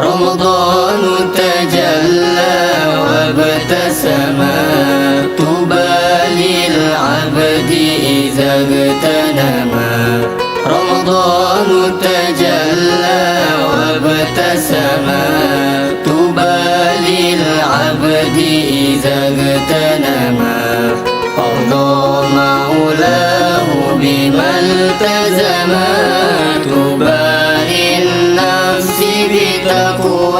رمضان تجلى وابتسما طوبى للعبد إذا اغتنما رمضان تجلى وابتسما طوبى للعبد إذا اغتنما أرضى مولاه بما التزما طوبى ตะกู